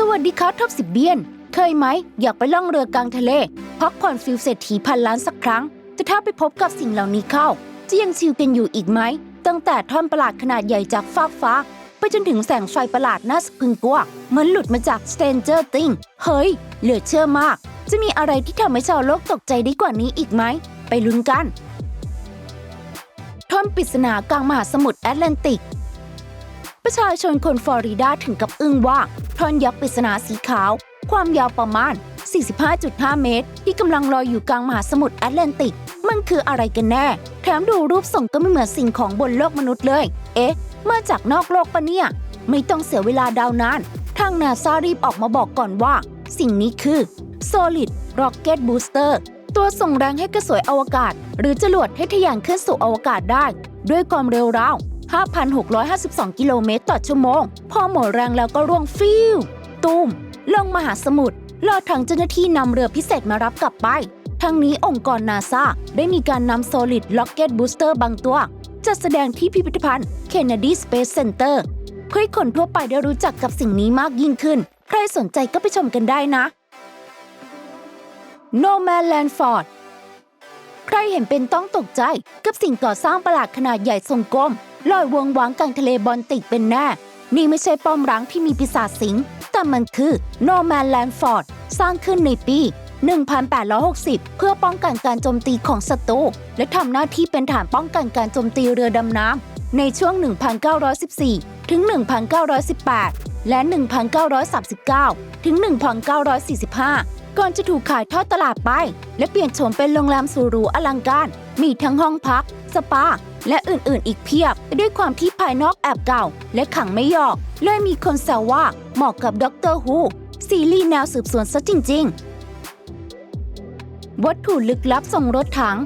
สวัสดีครับท็อปสิบเบียน เคยไหม อยากไปล่องเรือกลางทะเล พักผ่อนฟิลเศรษฐีพันล้านสักครั้ง แต่ถ้าไปพบกับสิ่งเหล่านี้เข้า จะยังชิลกันอยู่อีกไหม ตั้งแต่ท่อนประหลาดขนาดใหญ่จากฟากฟ้า ไปจนถึงแสงไฟประหลาดน่าสะพรึงกลัวเหมือนหลุดมาจาก Stranger Things เฮ้ย เหลือเชื่อมาก จะมีอะไรที่ทำให้ชาวโลกตกใจได้กว่านี้อีกไหม ไปลุ้นกันท่อนปริศนากลางมหาสมุทรแอตแลนติก ประชาชนคนฟลอริดาถึงกับอึ้งว่าท่อนยักษ์ปริศนาสีขาว ความยาวประมาณ 45.5 เมตร ที่กำลังลอยอยู่กลางมหาสมุทรแอตแลนติก มันคืออะไรกันแน่ แถมดูรูปทรงก็ไม่เหมือนสิ่งของบนโลกมนุษย์เลย เอ๊ะ มาจากนอกโลกปะเนี่ย ไม่ต้องเสียเวลาดาวนาน ทางนาซารีบออกมาบอกก่อนว่า สิ่งนี้คือ Solid Rocket Booster ตัวส่งแรงให้กระสวยอวกาศ หรือจรวดให้ทะยานขึ้นสู่อวกาศได้ ด้วยความเร็วราว 5,652 กิโลเมตรต่อชั่วโมง พอหมดแรงแล้วก็ร่วงฟิวตูมลงมหาสมุทรรอทางเจ้าหน้าที่นำเรือพิเศษมารับกลับไป ทั้งนี้องค์กรนาซาได้มีการนำ Solid Rocket Booster บางตัวจัดแสดงที่พิพิธภัณฑ์ Kennedy Space Center เพื่อให้คนทั่วไปได้รู้จักกับสิ่งนี้มากยิ่งขึ้น ใครสนใจก็ไปชมกันได้นะ No Man Land Fort ใครเห็นเป็นต้องตกใจกับสิ่งก่อสร้างประหลาดขนาดใหญ่ทรงกลม ลอยวงวางกลางทะเลบอลติกเป็นแน่นี่ไม่ใช่ป้อมร้างที่มีปีศาจสิง แต่มันคือ No Man Land Fort สร้างขึ้นในปี 1860 เพื่อป้องกันการโจมตีของศัตรูและทำหน้าที่เป็นฐานป้องกันการโจมตีเรือดำน้ำในช่วง 1914 ถึง 1918 และ 1939 ถึง 1945ก่อนจะถูกขายทอดตลาดไป และเปลี่ยนโฉมเป็นโรงแรมสุรูอลังการ มีทั้งห้องพัก สปา และอื่นๆ อีกเพียบ ด้วยความที่ภายนอกแอบเก่า และขังไม่ยอกเลยมีคนแซวว่าเหมาะกับด็อกเตอร์ฮูซีรีส์แนวสืบสวนซะจริง ๆ วัตถุลึกลับส่งรถถัง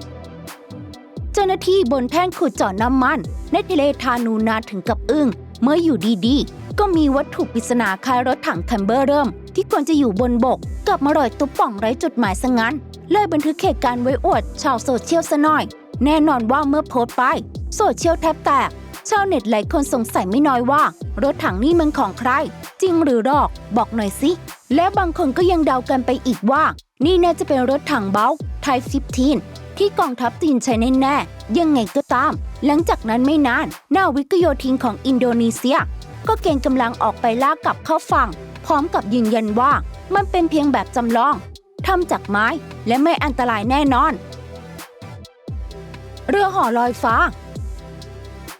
เจ้าหน้าที่บนแท่นขุดเจาะน้ำมัน ในทะเลทานูนาถึงกับอึ้งเมื่ออยู่ดีๆ ก็มีวัตถุปริศนาคล้ายรถถังแคมเบอร์เริ่ม ที่ควรจะอยู่บนบกกลับมาลอยตุ๊บป่องไร้จุดหมายซะงั้น เลยบันทึกเหตุการณ์ไว้อวดชาวโซเชียลซะหน่อย แน่นอนว่าเมื่อโพสต์ไป โซเชียลแทบแตกชาวเน็ตหลายคนสงสัยไม่น้อยว่า รถถังนี่มันของใคร จริงหรือหลอก บอกหน่อยสิ และบางคนก็ยังเดากันไปอีกว่า นี่น่าจะเป็นรถถังเบลไท15 ที่กองทัพจีนใช้แน่ๆยังไงก็ตาม หลังจากนั้นไม่นานนาวิกโยธินของอินโดนีเซีย ก็เกณฑ์กำลังออกไปลากกลับเข้าฝั่ง พร้อมกับยืนยันว่า มันเป็นเพียงแบบจำลองทำจากไม้และไม่อันตรายแน่นอน เรือห่อลอยฟ้า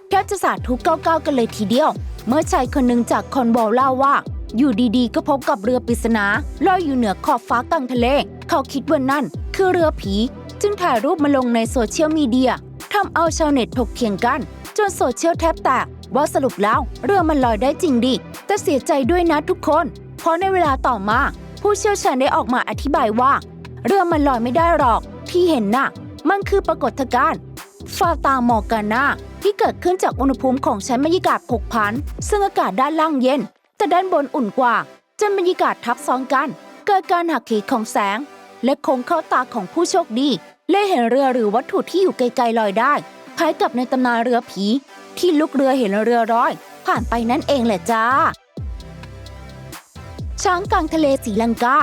แทบจะสาธุเก้าเก้ากันเลยทีเดียว เมื่อชายคนหนึ่งจากคอนวอลเล่าว่า อยู่ดีๆ ก็พบกับเรือปริศนาลอยอยู่เหนือขอบฟ้ากลางทะเล เขาคิดว่านั่น คือเรือผี จึงถ่ายรูปมาลงในโซเชียลมีเดียทำเอาชาวเน็ตถกเถียงกัน จนโซเชียลแทบแตกว่าสรุปแล้วเรือมันลอยได้จริงดิ แต่เสียใจด้วยนะทุกคน เพราะในเวลาต่อมา ผู้เชี่ยวชาญได้ออกมาอธิบายว่า เรือมันลอยไม่ได้หรอก ที่เห็นน่ะ มันคือปรากฏการณ์ ฟาตามอร์กานาที่เกิดขึ้นจากอุณหภูมิของชั้นบรรยากาศผกผัน ซึ่งอากาศด้านล่างเย็น แต่ด้านบนอุ่นกว่าจนบรรยากาศทับซ้อนกัน เกิดการหักเหของแสง และคงเข้าตาของผู้โชคดีเลยเห็นเรือหรือวัตถุที่อยู่ไกลๆลอยได้คล้ายกับในตำนานเรือผี ที่ลูกเรือเห็นเรือร้อย ผ่านไปนั่นเองแหละจ้า ช้างกลางทะเลสีลังกา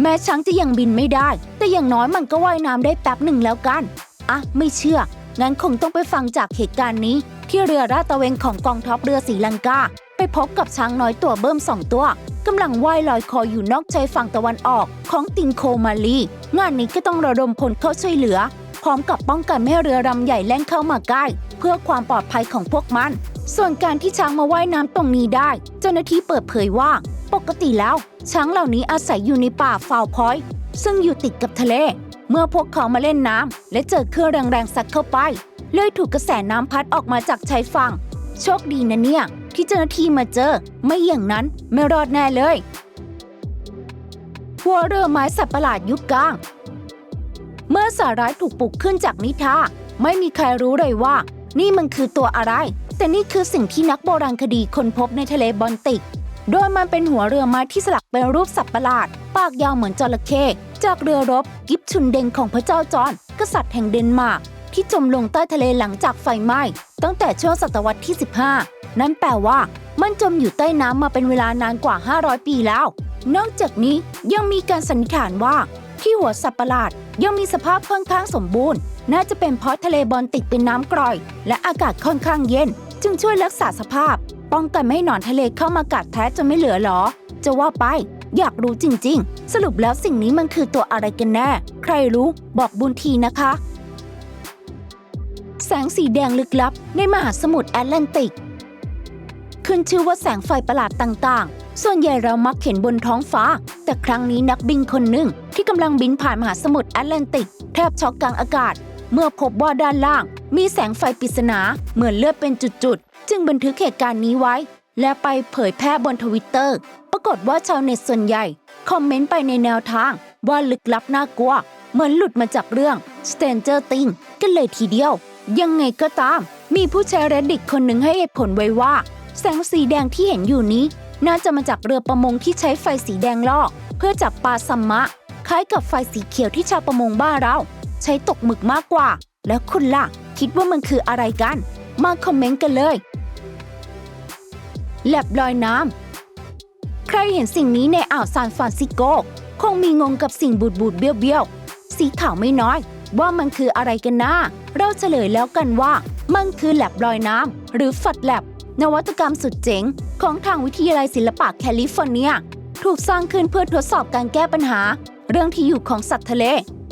แม้ช้างจะยังบินไม่ได้ แต่อย่างน้อยมันก็ว่ายน้ำได้แป๊บหนึ่งแล้วกัน อะ ไม่เชื่อ งั้นคงต้องไปฟังจากเหตุการณ์นี้ ที่เรือราตะเวนของกองทัพเรือสีลังกา ไปพบกับช้างน้อยตัวเบิ่มสองตัวกำลังว่ายลอยคออยู่นอกชายฝั่งตะวันออกของติงโคมาลี งานนี้ก็ต้องระดมพลเข้าช่วยเหลือ พร้อมกับป้องกันไม่ให้เรือลำใหญ่แล่นเข้ามาใกล้ เพื่อความปลอดภัยของพวกมัน ส่วนการที่ช้างมาว่ายน้ำตรงนี้ได้ เจ้าหน้าที่เปิดเผยว่า ปกติแล้ว ช้างเหล่านี้อาศัยอยู่ในป่าฟาวพอยซึ่งอยู่ติดกับทะเล เมื่อพวกเขามาเล่นน้ำและเจอเครื่องแรงๆซัดเข้าไปเลยถูกกระแสน้ำพัดออกมาจากชายฝั่ง โชคดีนะเนี่ย ที่เจ้าหน้าที่มาเจอ ไม่อย่างนั้นไม่รอดแน่เลยหัวเรือไม้สัตว์ประหลาดยุคกลาง เมื่อสาร้ายถูกปลุกขึ้นจากนิทราไม่มีใครรู้เลยว่า นี่มันคือตัวอะไร แต่นี่คือสิ่งที่นักโบราณคดีค้นพบในทะเลบอลติก โดยมันเป็นหัวเรือไม้ที่สลักเป็นรูปสัตว์ประหลาด ปากยาวเหมือนจระเข้ จากเรือรบกิฟชุนเดงของพระเจ้าจอห์นกษัตริย์แห่งเดนมาร์กที่จมลงใต้ทะเลหลังจากไฟไหม้ ตั้งแต่ช่วงศตวรรษที่ 15 นั่นแปลว่า มันจมอยู่ใต้น้ำมาเป็นเวลานานกว่า 500 ปีแล้ว นอกจากนี้ยังมีการสันนิษฐานว่า ที่หัวสัตว์ประหลาดยังมีสภาพค่อนข้างสมบูรณ์ น่าจะเป็นเพราะทะเลบอลติกเป็นน้ำกร่อย และอากาศค่อนข้างเย็น จึงช่วยรักษาสภาพ ป้องกันไม่ให้หนอนทะเลเข้ามากัดแท้จนไม่เหลือหรอ จะว่าไป อยากรู้จริง ๆ สรุปแล้วสิ่งนี้มันคือตัวอะไรกันแน่ ใครรู้บอกบุญทีนะคะ แสงสีแดงลึกลับในมหาสมุทรแอตแลนติก ขึ้นชื่อว่าแสงไฟประหลาดต่างๆ ส่วนใหญ่เรามักเห็นบนท้องฟ้า แต่ครั้งนี้นักบินคนหนึ่งที่กำลังบินผ่านมหาสมุทรแอตแลนติก แทบช็อกกลางอากาศ เมื่อพบว่าด้านล่าง มีแสงไฟปริศนาเหมือนเลือดเป็นจุดๆ จึงบันทึกเหตุการณ์นี้ไว้ และไปเผยแพร่บนทวิตเตอร์ ปรากฏว่าชาวเน็ตส่วนใหญ่ คอมเมนต์ไปในแนวทาง ว่าลึกลับน่ากลัว เหมือนหลุดมาจากเรื่อง Stranger Things กันเลยทีเดียว ยังไงก็ตาม มีผู้ใช้ Reddit คนหนึ่งให้เหตุผลไว้ว่า แสงสีแดงที่เห็นอยู่นี้ น่าจะมาจากเรือประมงที่ใช้ไฟสีแดงล่อเพื่อจับปลาซัมมะ คล้ายกับไฟสีเขียวที่ชาวประมงบ้านเรา ใช้ตกหมึกมากกว่า แล้วคุณล่ะ คิดว่ามันคืออะไรกัน มาคอมเมนต์กันเลย แลบลอยน้ำ ใครเห็นสิ่งนี้ในอ่าวซานฟรานซิโก คงมีงงกับสิ่งบูดบูดเบี้ยวเบี้ยวสีขาวไม่น้อย ว่ามันคืออะไรกันนะเราเฉลยแล้วกันว่า มันคือแลบลอยน้ำ หรือฝัดแลบ นวัตกรรมสุดเจ๋ง ของทางวิทยาลัยศิลปะแคลิฟอร์เนีย ถูกสร้างขึ้นเพื่อทดสอบการแก้ปัญหา เรื่องที่อยู่ของสัตว์ทะเล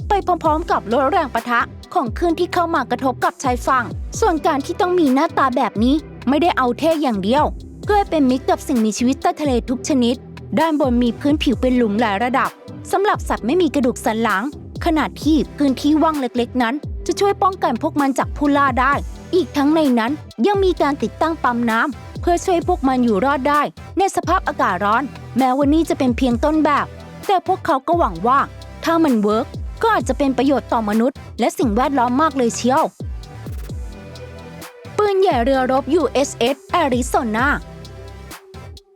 ไปพร้อมๆ กับลดแรงปะทะของคลื่นที่เข้ามากระทบกับชายฝั่ง ส่วนการที่ต้องมีหน้าตาแบบนี้ไม่ได้เอาเท่อย่างเดียว เพื่อเป็นมิตรกับสิ่งมีชีวิตใต้ทะเลทุกชนิด ด้านบนมีพื้นผิวเป็นหลุมหลายระดับสำหรับสัตว์ไม่มีกระดูกสันหลัง ขนาดที่พื้นที่ว่างเล็กๆ นั้น จะช่วยป้องกันพวกมันจากผู้ล่าได้ อีกทั้งในนั้นยังมีการติดตั้งปั๊มน้ำเพื่อช่วยพวกมันอยู่รอดได้ ในสภาพอากาศร้อน แม้วันนี้จะเป็นเพียงต้นแบบ แต่พวกเขาก็หวังว่า ถ้ามันเวิร์กก็อาจจะเป็นประโยชน์ต่อมนุษย์ และสิ่งแวดล้อมมากเลยเชียวปืนใหญ่เรือรบ USS Arizona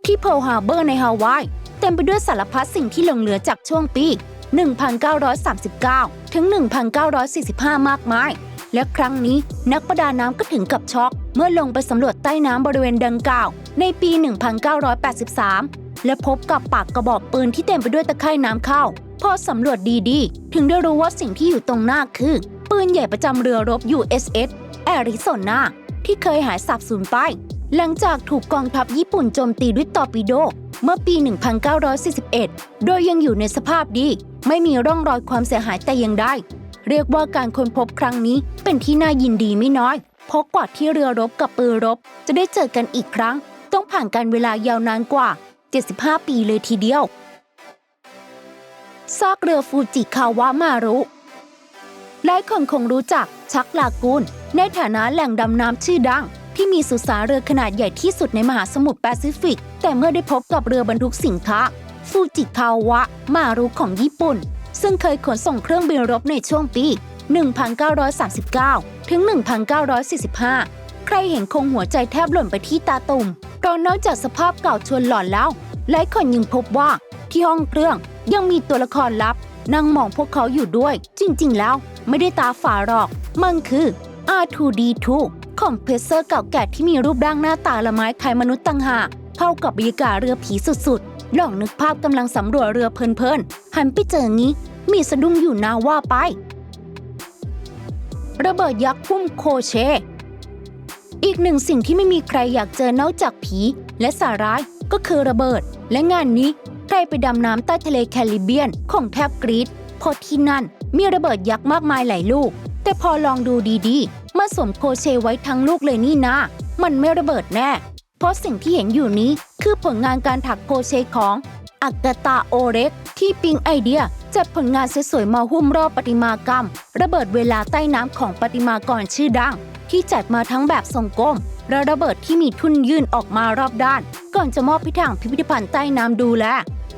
ที่เพิร์ลฮาร์เบอร์ในฮาวาย เต็มไปด้วยสารพัดสิ่งที่หลงเหลือจากช่วงปี 1939 ถึง 1945 มากมาย และครั้งนี้นักประดาน้ำก็ถึงกับช็อก เมื่อลงไปสำรวจใต้น้ำบริเวณดังกล่าว ในปี 1983 และพบกับปากกระบอกปืนที่เต็มไปด้วยตะไคร่น้ำเข้า พอสำรวจดีๆ ถึงได้รู้ว่าสิ่งที่อยู่ตรงหน้าคือ ปืนใหญ่ประจำเรือรบ USS Arizona ที่เคยหายสาบสูญไป หลังจากถูกกองทัพญี่ปุ่นโจมตีด้วยตอร์ปิโดเมื่อปี 1941 โดยยังอยู่ในสภาพดี ไม่มีร่องรอยความเสียหายแต่ย่างใดเรียกว่าการค้นพบครั้งนี้เป็นที่น่ายินดีไม่น้อย เพราะกว่าที่เรือรบกับปืนรบ จะได้เจอกันอีกครั้ง ต้องผ่านการเวลายาวนานกว่า 75 ปีเลยทีเดียว ซากเรือฟูจิคาวะมารุหลายคนคงรู้จักชักลากูนในฐานะแหล่งดำน้ำชื่อดัง ที่มีสุสานเรือขนาดใหญ่ที่สุดในมหาสมุทรแปซิฟิก แต่เมื่อได้พบกับเรือบรรทุกสินค้าฟูจิคาวะ มารุของญี่ปุ่น ซึ่งเคยขนส่งเครื่องบินรบในช่วงปี 1939 ถึง 1945 ใครเห็นคงหัวใจแทบหล่นไปที่ตาตุ่มเพราะนอกจากสภาพเก่าชวนหลอนแล้วหลายคนยังพบว่าที่ห้องเครื่องยังมีตัวละครลับนั่งมองพวกเขาอยู่ด้วย จริงๆ แล้วไม่ได้ตาฝาหรอก มันคือ R2D2 คอมเพรสเซอร์เก่าแก่ที่มีรูปร่างหน้าตาละไม้คล้ายมนุษย์ต่างหากเข้ากับบรรยากาศเรือผีสุดๆ ลองนึกภาพกำลังสำรวจเรือเพลินๆ หันไปเจองี้ มีสะดุ้งอยู่นาว่าไประเบิดยักษ์พุ่มโคเช อีกหนึ่งสิ่งที่ไม่มีใครอยากเจอนอกจากผีและสาร้ายก็คือระเบิด และงานนี้ใครไปดำน้ำใต้ทะเลแคริบเบียนของแทบกรีดเพราะที่นั่นมีระเบิดยักษ์มากมายหลายลูก แต่พอลองดูดีๆ มาสวมโคเชไว้ทั้งลูกเลยนี่นะ มันไม่ระเบิดแน่ เพราะสิ่งที่เห็นอยู่นี้คือผลงานการถักโคเชของอักตาโอเร็กที่ปิงไอเดียจัดผลงานสวยๆมาหุ้มรอบประติมากรรม ระเบิดเวลาใต้น้ำของประติมากรชื่อดัง ที่จัดมาทั้งแบบทรงกลมและระเบิดที่มีทุ่นยื่นออกมารอบด้าน ก่อนจะมอบพิถังพิพิธภัณฑ์ใต้น้ำดูแล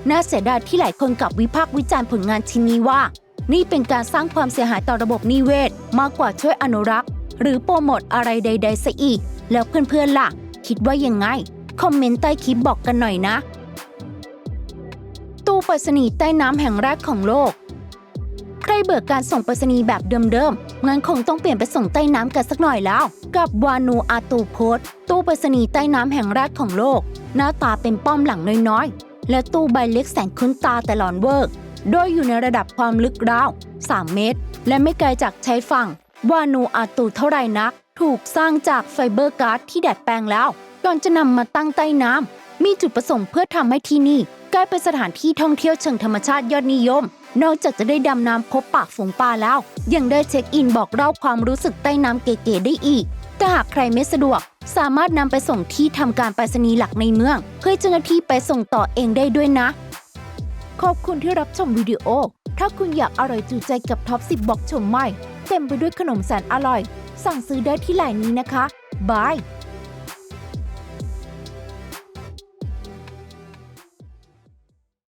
น่าเสียดายที่หลายคนกลับวิพากษ์วิจารณ์ผลงานชิ้นนี้ว่า นี่เป็นการสร้างความเสียหายต่อระบบนิเวศ มากกว่าช่วยอนุรักษ์ หรือโปรโมทอะไรใด ๆซะอีก แล้วเพื่อนๆล่ะ คิดว่ายังไง คอมเมนต์ใต้คลิปบอกกันหน่อยนะ ตู้ไปรษณีย์ใต้น้ำแห่งแรกของโลก ใครเบื่อการส่งไปรษณีย์แบบเดิมๆงั้นคงต้องเปลี่ยนไปส่งใต้น้ำกันสักหน่อยแล้ว กับวานูอาตูโพสตู้ไปรษณีย์ใต้น้ำแห่งแรกของโลก หน้าตาเป็นป้อมหลังน้อยๆ และตู้ใบเล็กแสนคุ้นตาแต่หลอนเวอร์โดยอยู่ในระดับความลึกราว 3 เมตร และไม่ไกลจากชายฝั่ง วานูอาตูเท่าไรนัก ถูกสร้างจากไฟเบอร์การ์ดที่ดัดแปลงแล้ว ก่อนจะนำมาตั้งใต้น้ำ มีจุดประสงค์เพื่อทำให้ที่นี่ กลายเป็นสถานที่ท่องเที่ยวเชิงธรรมชาติยอดนิยม นอกจากจะได้ดำน้ำพบปากฝูงปลาแล้ว ยังได้เช็คอินบอกเล่าความรู้สึกใต้น้ำเก๋ๆได้อีก แต่หากใครไม่สะดวก สามารถนำไปส่งที่ทำการไปรษณีย์หลักในเมือง เพื่อให้เจ้าหน้าที่ไปส่งต่อเองได้ด้วยนะ ขอบคุณที่รับชมวิดีโอ ถ้าคุณอยากอร่อยจูใจกับท็อป10บอกชมใหม่ เต็มไปด้วยขนมแสนอร่อย สั่งซื้อได้ที่ไลน์นี้นะคะบาย